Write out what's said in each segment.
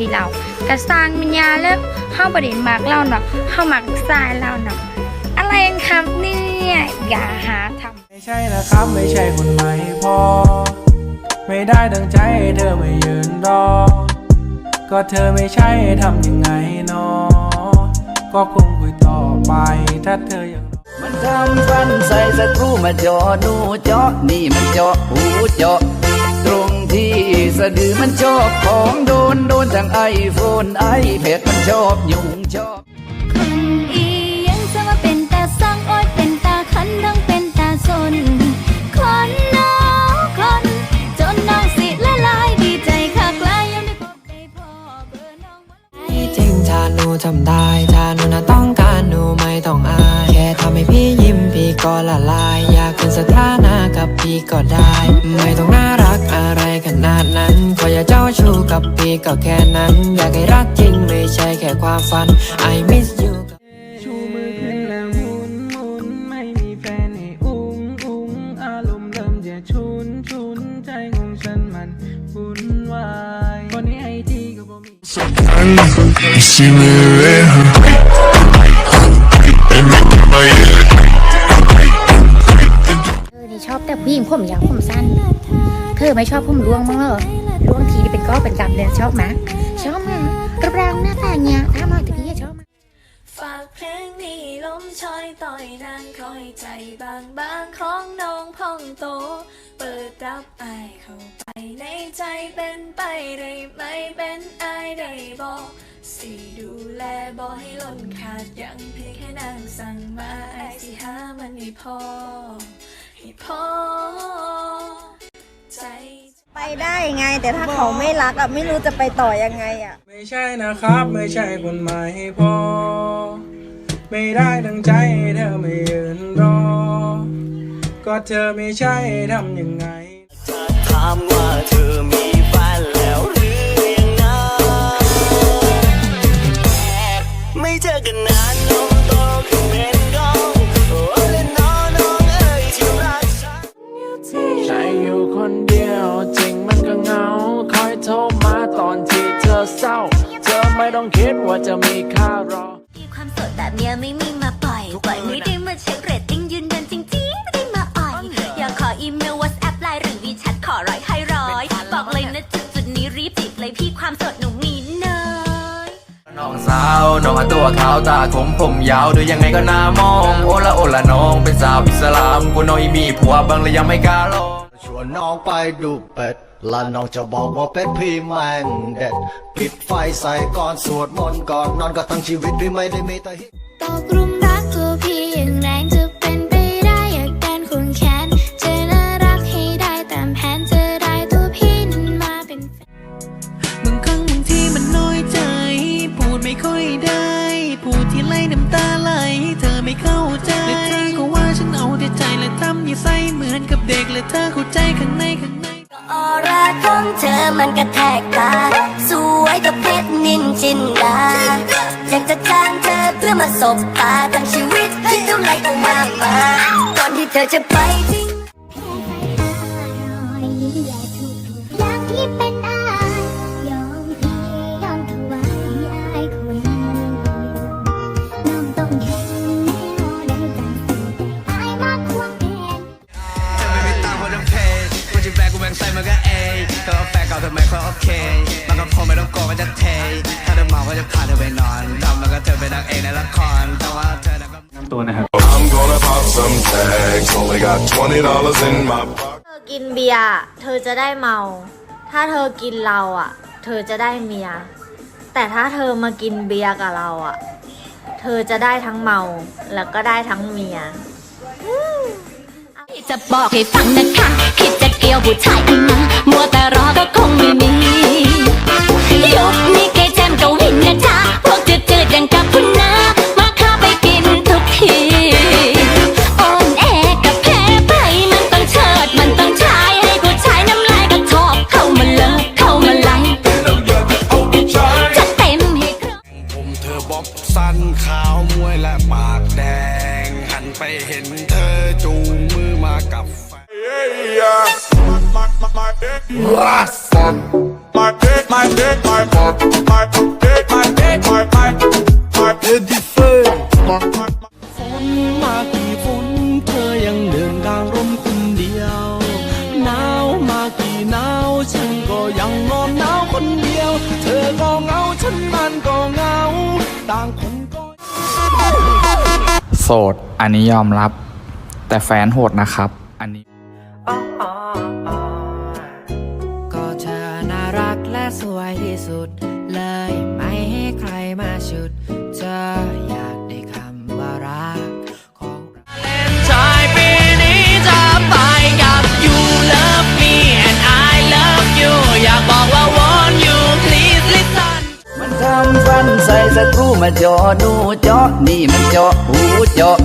ไผ่เป็นพี่เรากระสร้างแม่ยาเลิกเข้าประเด็นมากเล่าเนาะเข้ามักทรายเล่าเนาะอะไรกันครับเนี่ยอย่าหาทำไม่ใช่นะครับไม่ใช่คนใหม่พอ ไม่ได้ดังใจเธอไม่ยืนรอ ก็เธอไม่ใช่ทำยังไงนอก็คงคุยต่อไปถ้าเธอยังมันทำฟันใส่สกรูมาเจาะนูเจาะนี่มันเจาะหูเจาะตรง ที่สะดือมันชอบของโดนโดนทั้งไอโฟนไอแพดมันชอบยุงชอบ กับพี่ก็แค่นั้น อยากให้รักจริงไม่ใช่แค่ความฝัน I miss you ชูมือขึ้นแล้วหมุนหมุนไม่มีแฟนให้อุ้งอุ้งอารมณ์เริ่มจะชุนชุนใจของฉันมันวุ่นวายคนนี้ไอทีก็บ่มี See me there. And my head. เธอนี่ชอบแต่ผู้หญิงผมยาวผมสั้น เธอไม่ชอบผมร่วงมั้างเหรอ เป็นก้อนเป็นกำเลยชอบไหมชอบไหมรูปร่างหน้าตาเนี้ยถ้ามาแต่พี่ชอบฝากเพลงนี้ลมชอยต่อยนางคอยใจบางบางของน้องพองโต เปิดรับไอเข้าไปในใจเป็นไปได้ไหมเป็นไอได้บอกสิดูแลบอให้ล้นขาดยังเพียงแค่นางสั่งมาไอสิหามันให้พอให้พอ ไปได้ไง แต่ถ้าเขาไม่รักอะไม่รู้จะไปต่อยังไงอะ ไม่ใช่นะครับ ไม่ใช่คนใหม่พอ ไม่ได้ดังใจเธอไม่ยืนรอ ก็เธอไม่ใช่ทำยังไงถามว่าเธอมี แบบเนี้ยไม่มีมาปล่อยปล่อยไม่ได้มาเช็คเรตติ้งยืนยันจริงๆไม่ได้มาอ่อย อยากขออีเมล WhatsApp ไลน์หรือวีแชทขอร้อยให้ร้อย บอกเลยนะจุดจุดๆนี้รีบจีบเลยพี่ความสดหนูมีเนยน้องสาวน้องอะตัวขาวตาคมผมยาวดูยังไงก็น่ามอง โอละโอละน้องเป็นสาวอิสลามกูน้อยมีผัวบางเลยยังไม่กล้าลองชวนน้องไปดูเป็ดและน้องจะบอกว่าเป็ดพี่แม่งเด็ดปิดไฟใส่ก่อนสวดมนต์ก่อนนอนก็ทั้งชีวิตพี่ไม่ได้มีแต่ฮิตตกหลุมรักตัวพี่อย่างแรงจะเป็นไปได้อยากการคุณแค้นจะน่ารักให้ได้ตามแผนจะได้ตัวพี่นั้นมาเป็นแฟนบางครั้งบางทีมันน้อยใจ พูดไม่ค่อยได้ พูดที่ไรน้ำตาไหล เธอไม่เข้าใจและเธอก็ว่าฉันเอาแต่ใจและทำนิสัยเหมือนกับเด็กและเธอ เธอมันกระแทกตา สวยกับเพชรนินจินดา อยากจะจ้างเธอเพื่อมาสบตาทั้งชีวิตที่เท่าไรก็มามาก่อนที่เธอจะไปทิ้ง ละครแต่ว่าเธอน่ะก็ I'm gonna pop some tags. Only got twenty dollars in my pocket. เธอกินเบียร์เธอจะได้เมา ถ้าเธอกินเราอะ เธอจะได้เมีย แต่ถ้าเธอมากินเบียร์กับเราอะ เธอจะได้ทั้งเมาแล้วก็ได้ทั้งเมีย จะบอกให้ฟังนะคะ คิดจะเกี่ยวผู้ชายอีกนะ มัวแต่รอก็คงไม่มี อบ๊อบสั้นขาวมวยและปากแดง หันไปเห็นเธอจูงมือมากับแฟน Yeah, my, my, my, my My dick, my dick, my my my dick, my dick, my my my dick. สด อันนี้ยอมรับ แต่แฟนโหดนะครับ อันนี้ก็เธอน่ารักและสวยที่สุด เลยไม่ให้ใครมาชุดันใส่สกรูมาเจาะดูเจาะนี่มันเจาะหูเจาะ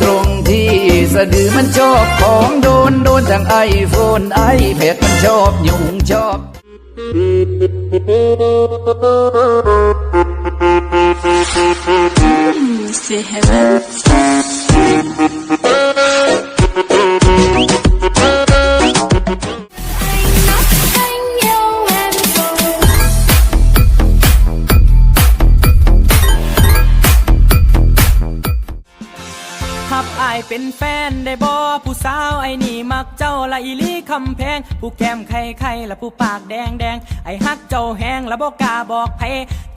ตรงที่สะดือมันชอบของโดนโดนทางไอโฟนไอแพดมันชอบยุงชอบหับ ไอ้นี่มักเจ้าละอีลีคำแพง ผู้แก้มไข่ไข่ละผู้ปากแดงแดงไอ้ฮักเจ้าแหงละบอกกาบอกไผ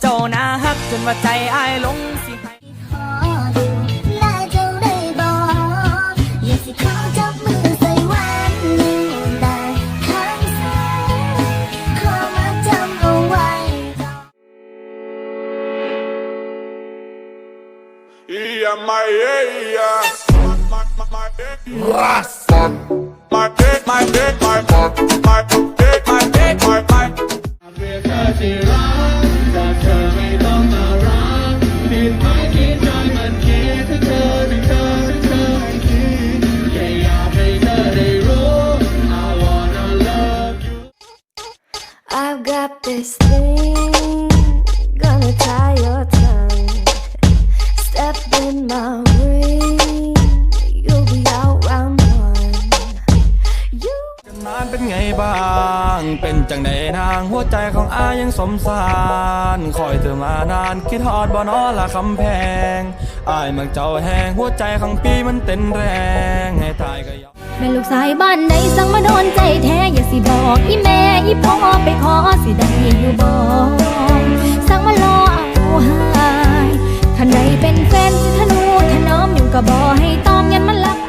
เจ้านาฮักจนว่าใจอายลงสิให้ขอดูแลเจ้าไม่เอ้ยขอมาจำเอาไว้ก่อน Yeah, my yeah, Mark, My mark, my mark, my mark, my mark, my mark, my mark, mark, mark, mark, mark, mark, เป็นจังใดนางหัวใจของอายังสมสารคอยเธอมานานคิดฮอดบ่นอละคำแพงอายมักเจ้าแหงหัวใจของพี่มันเต้นแรงให้ตายก็ยอมแม่ลูกสายบ้านใดสั่งมาโดนใจแท้อย่าสิบอกอีแม่อีพ่อไปขอสิได้อยู่บ่สั่งมารอเอาหายคันใดเป็นแฟนสิทนุถนอมอยู่ก็บ่ให้ตอมยันมันรัก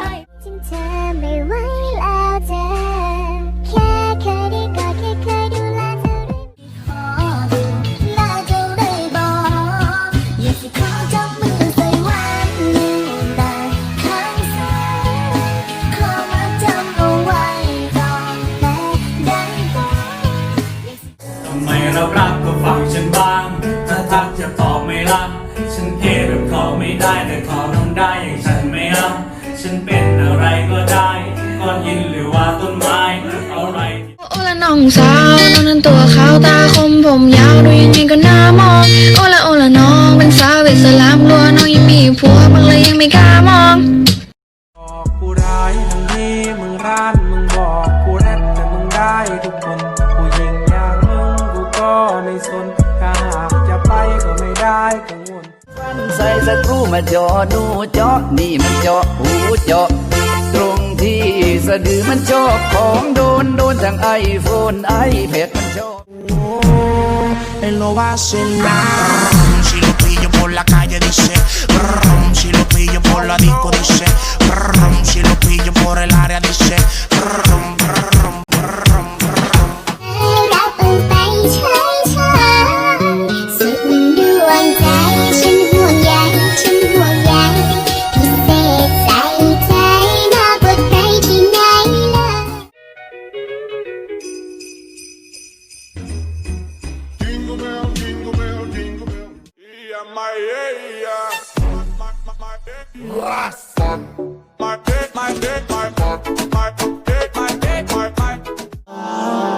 ไม่ได้แต่เขาทำได้อย่างฉันไม่รับฉันเป็นอะไรก็ได้ก้อนหินหรือว่าต้นไม้อะไรโอละน้องสาวน้องนั้นตัวขาวตาคมผมยาวดูยังไงก็น่ามองโอละโอละน้องเป็นสาวอิสลามกลัวน้องยังมีผัวมันเลยยังไม่กล้ามองบอกกูร้ายทั้งที่มึงร้าน ส่สกรูมาเจาะดูเจาะนี่มันเจาะหูเจาะ ตรงที่สะดือมันชอบของโดนโดนทั้งไอโฟนไอแพดมันชอบ Él lo va a hacer nada. Si lo pillo por la calle dice, brum, si lo pillo por la disco dice, brum, si lo pillo por el área dice,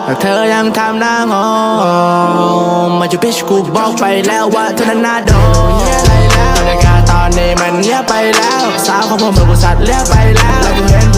แต่เธอยังทำหน้างอมาจูพิชกูบอกไปแล้วว่าเธอนั้นน่าโดนเหี้ยอะไรแล้วบรรยากาศตอนนี้มันเงียบไปแล้ว สาวของผมเป็นผู้สัตว์เลี้ยไปแล้ว